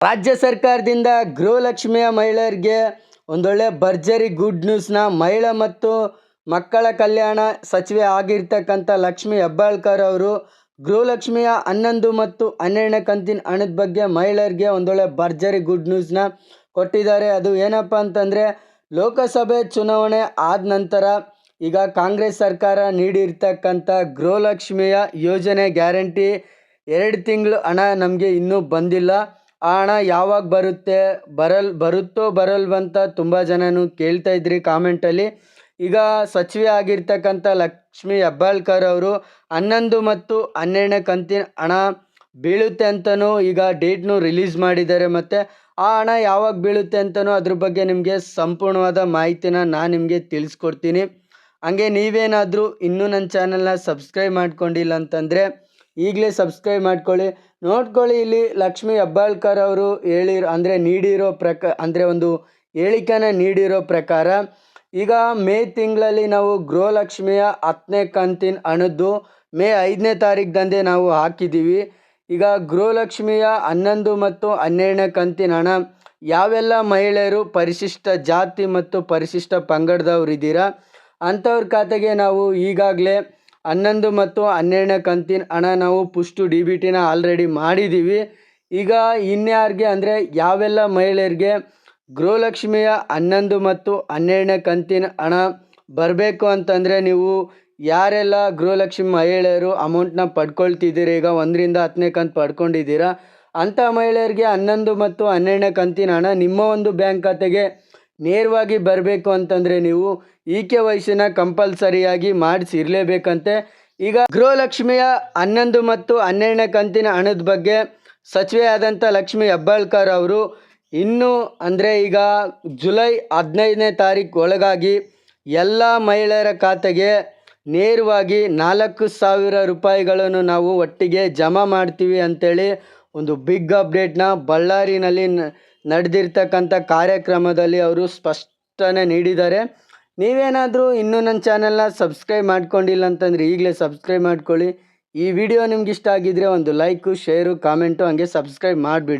ರಾಜ್ಯ ಸರ್ಕಾರದಿಂದ ಗೃಹಲಕ್ಷ್ಮಿಯ ಮಹಿಳೆಯರಿಗೆ ಒಂದೊಳ್ಳೆ ಭರ್ಜರಿ ಗುಡ್ ನ್ಯೂಸ್ನ ಮಹಿಳಾ ಮತ್ತು ಮಕ್ಕಳ ಕಲ್ಯಾಣ ಸಚಿವೆ ಆಗಿರ್ತಕ್ಕಂಥ ಲಕ್ಷ್ಮಿ ಹೆಬ್ಬಾಳ್ಕರ್ ಅವರು ಗೃಹಲಕ್ಷ್ಮಿಯ ಹನ್ನೊಂದು ಮತ್ತು ಹನ್ನೆರಡನೇ ಕಂತಿನ ಹಣದ ಬಗ್ಗೆ ಮಹಿಳೆಯರಿಗೆ ಒಂದೊಳ್ಳೆ ಭರ್ಜರಿ ಗುಡ್ ನ್ಯೂಸ್ನ ಕೊಟ್ಟಿದ್ದಾರೆ. ಅದು ಏನಪ್ಪ ಅಂತಂದರೆ, ಲೋಕಸಭೆ ಚುನಾವಣೆ ಆದ ನಂತರ ಈಗ ಕಾಂಗ್ರೆಸ್ ಸರ್ಕಾರ ನೀಡಿರ್ತಕ್ಕಂಥ ಗೃಹಲಕ್ಷ್ಮಿಯ ಯೋಜನೆ ಗ್ಯಾರಂಟಿ ಎರಡು ತಿಂಗಳು ಹಣ ನಮಗೆ ಇನ್ನೂ ಬಂದಿಲ್ಲ. ಆ ಹಣ ಯಾವಾಗ ಬರುತ್ತೆ, ಬರಲ್, ಬರುತ್ತೋ, ಬರಲ್ವಂತ ತುಂಬ ಜನನು ಕೇಳ್ತಾ ಇದ್ರಿ ಕಾಮೆಂಟಲ್ಲಿ ಈಗ ಸಚಿವೆ ಆಗಿರ್ತಕ್ಕಂಥ ಲಕ್ಷ್ಮಿ ಹೆಬ್ಬಾಳ್ಕರ್ ಅವರು ಹನ್ನೊಂದು ಮತ್ತು ಹನ್ನೆರಡನೇ ಕಂತಿನ ಹಣ ಬೀಳುತ್ತೆ ಅಂತಲೂ ಈಗ ಡೇಟ್ನು ರಿಲೀಸ್ ಮಾಡಿದ್ದಾರೆ ಮತ್ತು ಆ ಹಣ ಯಾವಾಗ ಬೀಳುತ್ತೆ ಅಂತಲೂ ಅದ್ರ ಬಗ್ಗೆ ನಿಮಗೆ ಸಂಪೂರ್ಣವಾದ ಮಾಹಿತಿನ ನಾನು ನಿಮಗೆ ತಿಳಿಸ್ಕೊಡ್ತೀನಿ. ಹಂಗೆ ನೀವೇನಾದರೂ ಇನ್ನೂ ನನ್ನ ಚಾನಲ್ನ ಸಬ್ಸ್ಕ್ರೈಬ್ ಮಾಡ್ಕೊಂಡಿಲ್ಲ ಅಂತಂದರೆ ಈಗಲೇ ಸಬ್ಸ್ಕ್ರೈಬ್ ಮಾಡ್ಕೊಳ್ಳಿ. ನೋಡ್ಕೊಳ್ಳಿ ಇಲ್ಲಿ ಲಕ್ಷ್ಮಿ ಹೆಬ್ಬಾಳ್ಕರ್ ಅವರು ಹೇಳಿರೋ, ಅಂದರೆ ನೀಡಿರೋ ಪ್ರಕ, ಅಂದರೆ ಒಂದು ಹೇಳಿಕೆನ ನೀಡಿರೋ ಪ್ರಕಾರ, ಈಗ ಮೇ ತಿಂಗಳಲ್ಲಿ ನಾವು ಗೃಹಲಕ್ಷ್ಮಿಯ ಹತ್ತನೇ ಕಂತಿನ ಹಣದ್ದು ಮೇ ಐದನೇ ತಾರೀಕ್ದಂದೇ ನಾವು ಹಾಕಿದ್ದೀವಿ ಈಗ ಗೃಹಲಕ್ಷ್ಮಿಯ ಹನ್ನೊಂದು ಮತ್ತು ಹನ್ನೆರಡನೇ ಕಂತಿನ ಹಣ ಯಾವೆಲ್ಲ ಮಹಿಳೆಯರು ಪರಿಶಿಷ್ಟ ಜಾತಿ ಮತ್ತು ಪರಿಶಿಷ್ಟ ಪಂಗಡದವ್ರು ಇದ್ದೀರಾ ಅಂಥವ್ರ ಖಾತೆಗೆ ನಾವು ಈಗಾಗಲೇ ಹನ್ನೊಂದು ಮತ್ತು ಹನ್ನೆರಡನೇ ಕಂತಿನ ಹಣ ನಾವು ಪುಷ್ಟು ಡಿ ಬಿ ಟಿನ ಆಲ್ರೆಡಿ ಮಾಡಿದ್ದೀವಿ ಈಗ ಇನ್ಯಾರಿಗೆ ಅಂದರೆ ಯಾವೆಲ್ಲ ಮಹಿಳೆಯರಿಗೆ ಗೃಹಲಕ್ಷ್ಮಿಯ ಹನ್ನೊಂದು ಮತ್ತು ಹನ್ನೆರಡನೇ ಕಂತಿನ ಹಣ ಬರಬೇಕು ಅಂತಂದರೆ ನೀವು ಯಾರೆಲ್ಲ ಗೃಹಲಕ್ಷ್ಮಿ ಮಹಿಳೆಯರು ಅಮೌಂಟ್ನ ಪಡ್ಕೊಳ್ತಿದ್ದೀರಿ, ಈಗ ಒಂದರಿಂದ ಹತ್ತನೇ ಕಂತು ಪಡ್ಕೊಂಡಿದ್ದೀರಾ, ಅಂಥ ಮಹಿಳೆಯರಿಗೆ ಹನ್ನೊಂದು ಮತ್ತು ಹನ್ನೆರಡನೇ ಕಂತಿನ ಹಣ ನಿಮ್ಮ ಒಂದು ಬ್ಯಾಂಕ್ ಖಾತೆಗೆ ನೇರವಾಗಿ ಬರಬೇಕು ಅಂತಂದರೆ ನೀವು ಇ ಕೆ ವೈಸಿನ ಕಂಪಲ್ಸರಿಯಾಗಿ ಮಾಡಿಸಿರಲೇಬೇಕಂತೆ. ಈಗ ಗೃಹಲಕ್ಷ್ಮಿಯ ಹನ್ನೊಂದು ಮತ್ತು ಹನ್ನೆರಡನೇ ಕಂತಿನ ಹಣದ ಬಗ್ಗೆ ಸಚಿವೆ ಆದಂಥ ಲಕ್ಷ್ಮಿ ಹೆಬ್ಬಾಳ್ಕರ್ ಅವರು ಇನ್ನೂ ಅಂದರೆ ಈಗ ಜುಲೈ ಹದಿನೈದನೇ ತಾರೀಕು ಒಳಗಾಗಿ ಎಲ್ಲ ಮಹಿಳೆಯರ ಖಾತೆಗೆ ನೇರವಾಗಿ ನಾಲ್ಕು ಸಾವಿರ ರೂಪಾಯಿಗಳನ್ನು ನಾವು ಒಟ್ಟಿಗೆ ಜಮಾ ಮಾಡ್ತೀವಿ ಅಂಥೇಳಿ ಒಂದು ಬಿಗ್ ಅಪ್ಡೇಟ್ನ ಬಳ್ಳಾರಿನಲ್ಲಿ ನಡೆದಿರ್ತಕ್ಕಂಥ ಕಾರ್ಯಕ್ರಮದಲ್ಲಿ ಅವರು ಸ್ಪಷ್ಟನೆ ನೀಡಿದ್ದಾರೆ. ನೀವೇನಾದರೂ ಇನ್ನೂ ನನ್ನ ಚಾನೆಲ್ನ ಸಬ್ಸ್ಕ್ರೈಬ್ ಮಾಡ್ಕೊಂಡಿಲ್ಲ ಅಂತಂದರೆ ಈಗಲೇ ಸಬ್ಸ್ಕ್ರೈಬ್ ಮಾಡ್ಕೊಳ್ಳಿ. ಈ ವಿಡಿಯೋ ನಿಮ್ಗೆ ಇಷ್ಟ ಆಗಿದ್ದರೆ ಒಂದು ಲೈಕು, ಶೇರು, ಕಾಮೆಂಟು ಹಂಗೆ ಸಬ್ಸ್ಕ್ರೈಬ್ ಮಾಡಿಬಿಡಿ.